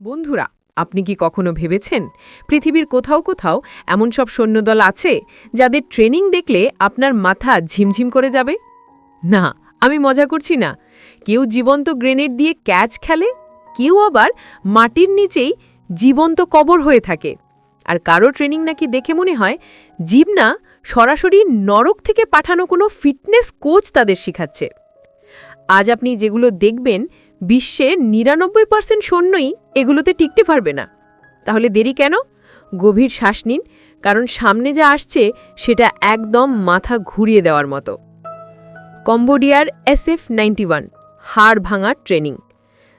বন্ধুরা, আপনি কি কখনো ভেবেছেন পৃথিবীর কোথাও কোথাও এমন সব সৈন্যদল আছে যাদের ট্রেনিং দেখলে আপনার মাথা ঝিমঝিম করে যাবে? না, আমি মজা করছি না। কেউ জীবন্ত গ্রেনেড দিয়ে ক্যাচ খেলে, কেউ আবার মাটির নিচেই জীবন্ত কবর হয়ে থাকে। আর কারও ট্রেনিং নাকি দেখে মনে হয় জীব না সরাসরি নরক থেকে পাঠানো কোনো ফিটনেস কোচ তাদের শেখাচ্ছে। আজ আপনি যেগুলো দেখবেন বিশ্বের নিরানব্বই পার্সেন্ট সৈন্যই এগুলোতে টিকতে পারবে না। তাহলে দেরি কেন? গভীর শ্বাস নিন, কারণ সামনে যা আসছে সেটা একদম মাথা ঘুরিয়ে দেওয়ার মতো। কম্বোডিয়ার এসএফ নাইনটি ওয়ান, হাড় ভাঙার ট্রেনিং।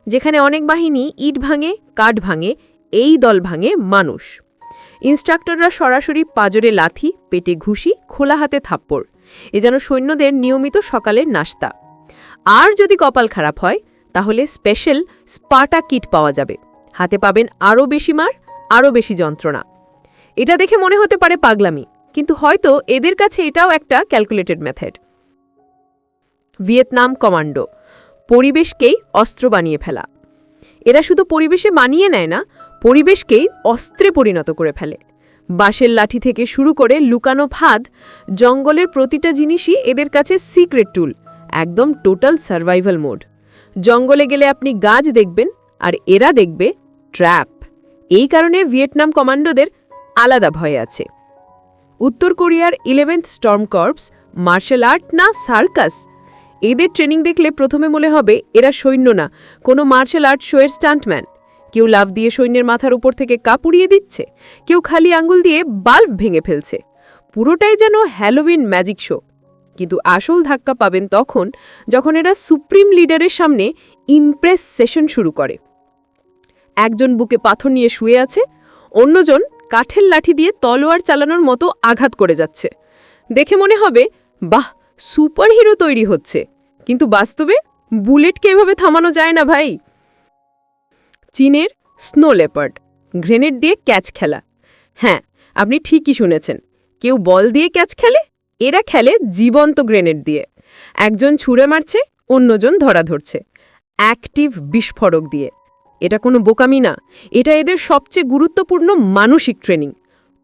যেখানে অনেক বাহিনী ইট ভাঙে, কাঠ ভাঙে, এই দল ভাঙে মানুষ। ইনস্ট্রাক্টররা সরাসরি পাজরে লাথি, পেটে ঘুষি, খোলা হাতে থাপ্পড়। এ যেন সৈন্যদের নিয়মিত সকালের নাস্তা আর যদি কপাল খারাপ হয় তাহলে স্পেশাল স্পাটা কিট পাওয়া যাবে। হাতে পাবেন আরও বেশি মার, আরও বেশি যন্ত্রণা। এটা দেখে মনে হতে পারে পাগলামি, কিন্তু হয়তো এদের কাছে এটাও একটা ক্যালকুলেটেড মেথড ভিয়েতনাম কমান্ডো, পরিবেশকেই অস্ত্র বানিয়ে ফেলা। এরা শুধু পরিবেশে মানিয়ে নেয় না, পরিবেশকেই অস্ত্রে পরিণত করে ফেলে। বাঁশের লাঠি থেকে শুরু করে লুকানো ফাঁদ, জঙ্গলের প্রতিটা জিনিসই এদের কাছে সিক্রেট টুল একদম টোটাল সার্ভাইভাল মোড জঙ্গলে গেলে আপনি গাছ দেখবেন আর এরা দেখবে ট্র্যাপ। এই কারণে ভিয়েতনাম কমান্ডোদের আলাদা ভয় আছে। উত্তর কোরিয়ার eleventh storm corps, martial art না সার্কাস? এদের ট্রেনিং দেখলে প্রথমে মনে হবে এরা সৈন্য না, কোনো মার্শাল আর্ট শোয়ের স্টান্টম্যান। কেউ লাভ দিয়ে সৈন্যের মাথার উপর থেকে কাপুড়িয়ে দিচ্ছে, কেউ খালি আঙ্গুল দিয়ে বাল্ব ভেঙে ফেলছে। পুরোটাই যেন হ্যালোউইন ম্যাজিক শো। কিন্তু আসল ধাক্কা পাবেন তখন যখন এরা সুপ্রিম লিডারের সামনে ইমপ্রেস সেশন শুরু করে। একজন বুকে পাথর নিয়ে শুয়ে আছে, অন্যজন কাঠের লাঠি দিয়ে তলোয়ার চালানোর মতো আঘাত করে যাচ্ছে। দেখে মনে হবে, বাহ সুপার হিরো তৈরি হচ্ছে। কিন্তু বাস্তবে বুলেটকে এভাবে থামানো যায় না ভাই। চীনের স্নো লেপার্ড, গ্রেনেড দিয়ে ক্যাচ খেলা। হ্যাঁ আপনি ঠিকই শুনেছেন, কেউ বল দিয়ে ক্যাচ খেলে এরা খেলে জীবন্ত গ্রেনেড দিয়ে। একজন ছুঁড়ে মারছে, অন্যজন ধরা ধরছে। অ্যাক্টিভ বিস্ফোরক দিয়ে। এটা কোনো বোকামি না। এটা এদের সবচেয়ে গুরুত্বপূর্ণ মানসিক ট্রেনিং।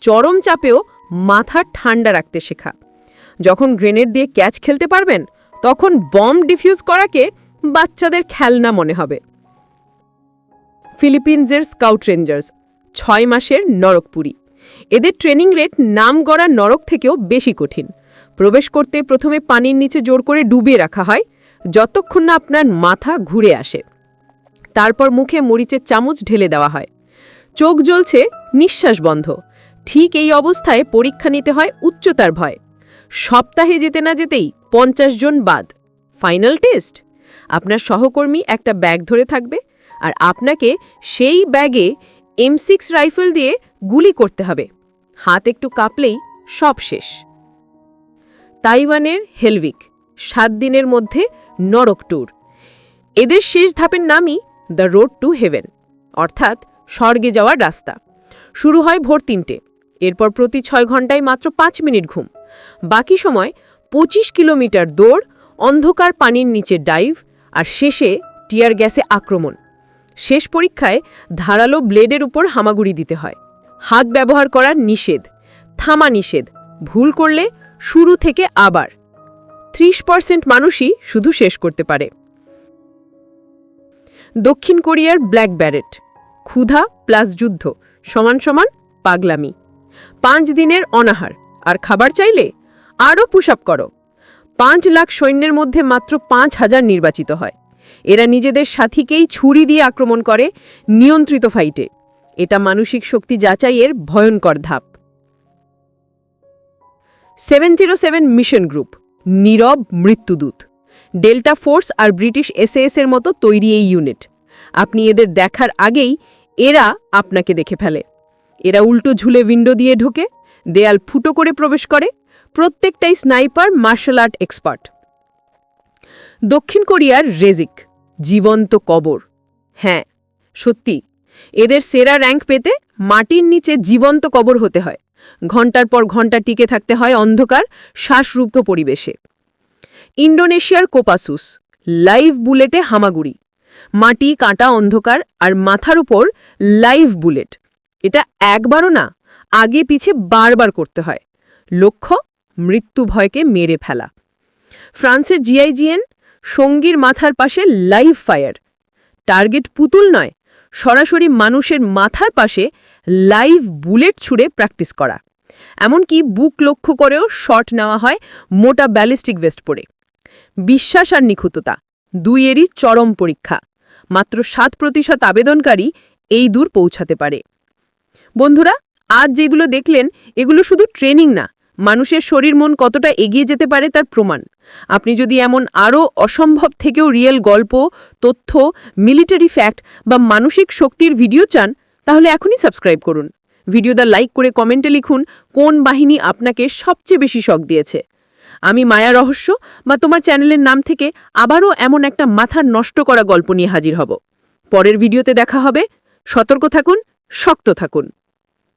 চরম চাপেও মাথা ঠান্ডা রাখতে শেখা। যখন গ্রেনেড দিয়ে ক্যাচ খেলতে পারবেন, তখন বম ডিফিউজ করাকে বাচ্চাদের খেলনা মনে হবে। ফিলিপিন্সের স্কাউট রেঞ্জার্স, ছয় মাসের নরকপুরী। এদের ট্রেনিং রেট নাম গড়া নরক থেকেও বেশি কঠিন। প্রবেশ করতে প্রথমে পানির নিচে জোর করে ডুবিয়ে রাখা হয়, যতক্ষণ না আপনার মাথা ঘুরে আসে। তারপর মুখে মরিচের চামচ ঢেলে দেওয়া হয়। চোখ জ্বলছে, নিঃশ্বাস বন্ধ। ঠিক এই অবস্থায় পরীক্ষা নিতে হয় উচ্চতার ভয়। সপ্তাহে যেতে না যেতেই পঞ্চাশ জন বাদ। Final test? আপনার সহকর্মী একটা ব্যাগ ধরে থাকবে আর আপনাকে সেই ব্যাগে এম সিক্স রাইফেল দিয়ে গুলি করতে হবে। হাত একটু কাঁপলেই সব শেষ। তাইওয়ানের হেলভিক, সাত দিনের মধ্যে নরক ট্যুর। এদের শেষ ধাপের নামই দ্য রোড টু হেভেন, অর্থাৎ স্বর্গে যাওয়ার রাস্তা। শুরু হয় ভোর তিনটে, এরপর প্রতি ছয় ঘন্টায় মাত্র পাঁচ মিনিট ঘুম। বাকি সময় ২৫ কিলোমিটার দৌড়, অন্ধকার পানির নিচে ডাইভ, আর শেষে টিয়ার গ্যাসে আক্রমণ। শেষ পরীক্ষায় ধারালো ব্লেডের উপর হামাগুড়ি দিতে হয়। হাত ব্যবহার করার নিষেধ, থামা নিষেধ, ভুল করলে শুরু থেকে আবার। ত্রিশ পার্সেন্ট মানুষই শুধু শেষ করতে পারে। দক্ষিণ কোরিয়ার ব্ল্যাক ব্যারেট, ক্ষুধা প্লাস যুদ্ধ, সমান সমান পাগলামি। পাঁচ দিনের অনাহার, আর খাবার চাইলে আরও পুশ আপ করো। পাঁচ লাখ সৈন্যের মধ্যে মাত্র পাঁচ হাজার নির্বাচিত হয়। এরা নিজেদের সাথীকেই ছুরি দিয়ে আক্রমণ করে নিয়ন্ত্রিত ফাইটে এটা মানসিক শক্তি যাচাইয়ের ভয়ঙ্কর ধাপ। Seven zero seven mission group, নীরব মৃত্যুদূত। ডেল্টা ফোর্স আর ব্রিটিশ এসএএস এর মতো তৈরি এই ইউনিট। আপনি এদের দেখার আগেই এরা আপনাকে দেখে ফেলে। এরা উল্টো ঝুলে উইন্ডো দিয়ে ঢোকে, দেয়াল ফুটো করে প্রবেশ করে, প্রত্যেকটাই স্নাইপার, মার্শাল আর্ট এক্সপার্ট। দক্ষিণ কোরিয়ার রেজিক, জীবন্ত কবর। হ্যাঁ সত্যি, এদের সেরা র্যাঙ্ক পেতে মাটির নিচে জীবন্ত কবর হতে হয়। ঘণ্টার পর ঘণ্টা টিকে থাকতে হয় অন্ধকার, শ্বাসরুদ্ধ পরিবেশে। ইন্ডোনেশিয়ার কোপাসুস, লাইভ বুলেটে হামাগুড়ি। মাটি, কাঁটা, অন্ধকার আর মাথার উপর লাইভ বুলেট। এটা একবারও না, আগে পিছে বারবার করতে হয়। লক্ষ্য, মৃত্যু ভয়কে মেরে ফেলা। ফ্রান্সের জিআইজিএন, সঙ্গীর মাথার পাশে লাইভ ফায়ার। টার্গেট পুতুল নয় সরাসরি মানুষের মাথার পাশে লাইভ বুলেট ছুড়ে প্র্যাকটিস করা। এমনকি বুক লক্ষ্য করেও শট নেওয়া হয় মোটা ব্যালিস্টিক ভেস্ট পরে। বিশ্বাস আর নিখুঁততা, দুইয়েরই চরম পরীক্ষা। মাত্র সাত প্রতিশত আবেদনকারী এই দূর পৌঁছাতে পারে। বন্ধুরা, আজ যেগুলো দেখলেন, এগুলো শুধু ট্রেনিং না মানুষের শরীর মন কতটা এগিয়ে যেতে পারে তার প্রমাণ। আপনি যদি এমন আরও অসম্ভব থেকেও রিয়েল গল্প, তথ্য, মিলিটারি ফ্যাক্ট বা মানসিক শক্তির ভিডিও চান, তাহলে এখনই সাবস্ক্রাইব করুন। ভিডিওটা লাইক করে কমেন্টে লিখুন কোন বাহিনী আপনাকে সবচেয়ে বেশি শখ দিয়েছে। আমি মায়া রহস্য বা তোমার চ্যানেলের নাম থেকে আবারও এমন একটা মাথা নষ্ট করা গল্প নিয়ে হাজির হব। পরের ভিডিওতে দেখা হবে। সতর্ক থাকুন, শক্ত থাকুন।